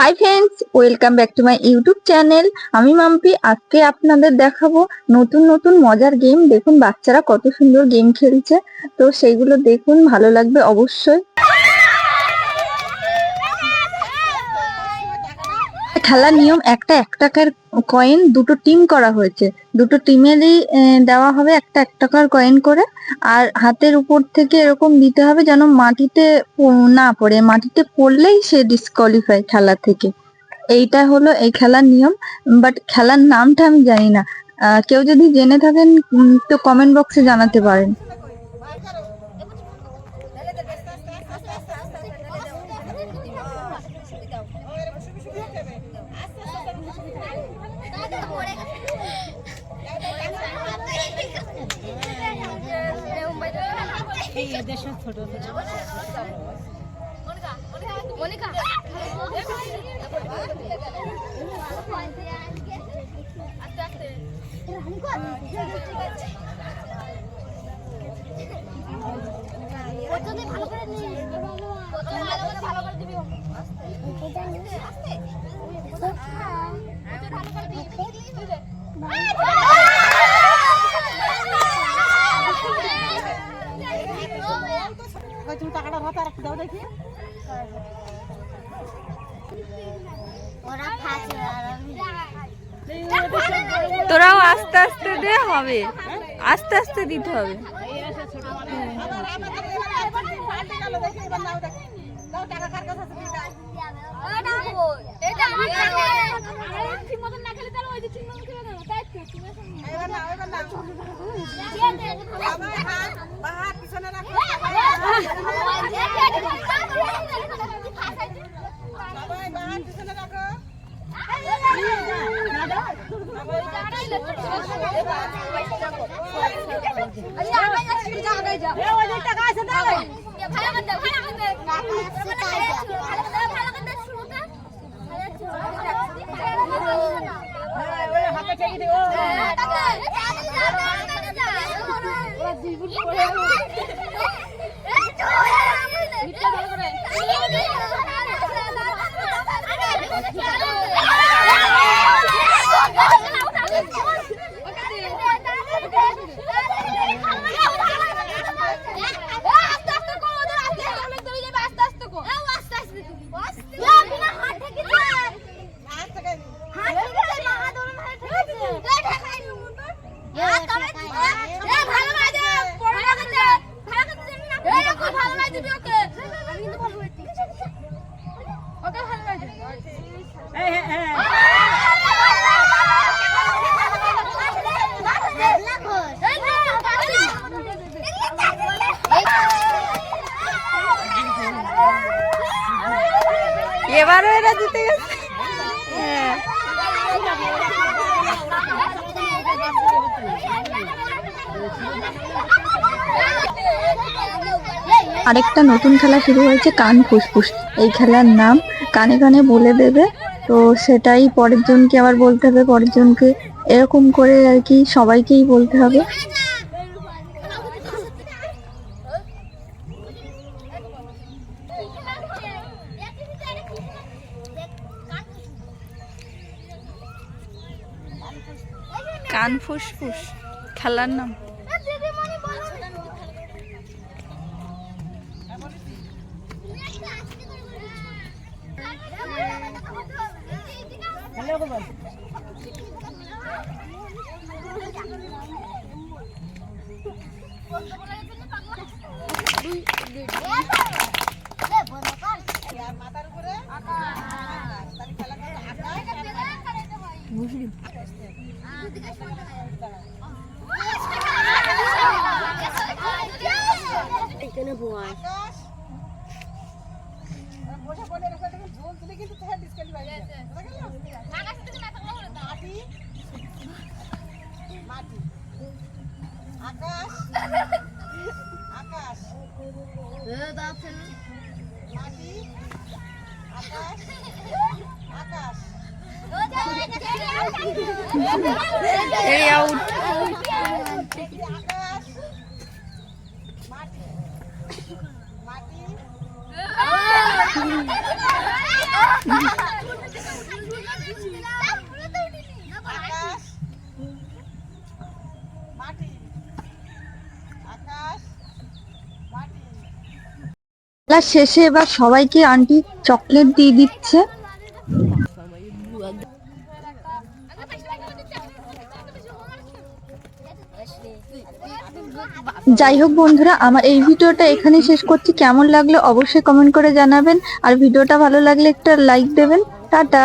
Hi friends welcome back to my YouTube channel আমি মাম্পি, আজকে আপনাদের দেখাবো নতুন নতুন মজার গেম দেখুন, বাচ্চারা কত সুন্দর গেম খেলছে। তো সেইগুলো দেখুন, ভালো লাগবে অবশ্যই। খেলার নিয়ম একটা এক টাকার কয়েন দুটো টিম করা হয়েছে। দুটো টিমেরই দেওয়া হবে একটা এক টাকার কয়েন করে, আর হাতের উপর থেকে এরকম দিতে হবে যেন মাটিতে না পড়ে। মাটিতে পড়লেই সে ডিসকোয়ালিফাই খেলা থেকে। এইটা হলো এই খেলার নিয়ম। বাট খেলার নামটা আমি জানি না। কেউ যদি জেনে থাকেন তো কমেন্ট বক্সে জানাতে পারেন। ভালো করে নিয়ে ভালো করে ভালো করে দিবি আস্তে ভালো করে দিবি তুমি টাকাটা হাতে রাখতে দাও দেখি তোরাও আস্তে আস্তে দে হবে। আস্তে আস্তে দিতে হবে। এবার এবার নাও। 哎呀，俺家去家那去，哎，我这大哥现在嘞，এবারও এরা জিতে গেছে। হ্যাঁ। আরেকটা নতুন খেলা শুরু হয়েছে কান ফুসফুস। এই খেলার নাম কানে কানে বলে দেবে। তো সেটাই পরের জনকে আবার বলতে হবে। পরের জনকে এরকম করে আর কি সবাইকেই বলতে হবে। কান ফুসফুস। খেলার নাম। হ্যালো আকাশ আকাশ। বসে বলে রেখে দেখুন ঝোল তুলে কিন্তু তাহলে ডিসকালিফাই মাটি মাটি আকাশ। আকাশ। মাটি আকাশ। আকাশ। এই আউট শেষে এবার সবাইকে আন্টি চকলেট দিয়ে দিচ্ছে। যাই হোক বন্ধুরা, আমার এই ভিডিওটা এখানে শেষ করছি। কেমন লাগল অবশ্যই কমেন্ট করে জানাবেন। আর ভিডিওটা ভালো লাগলে একটা লাইক দেবেন। টাটা।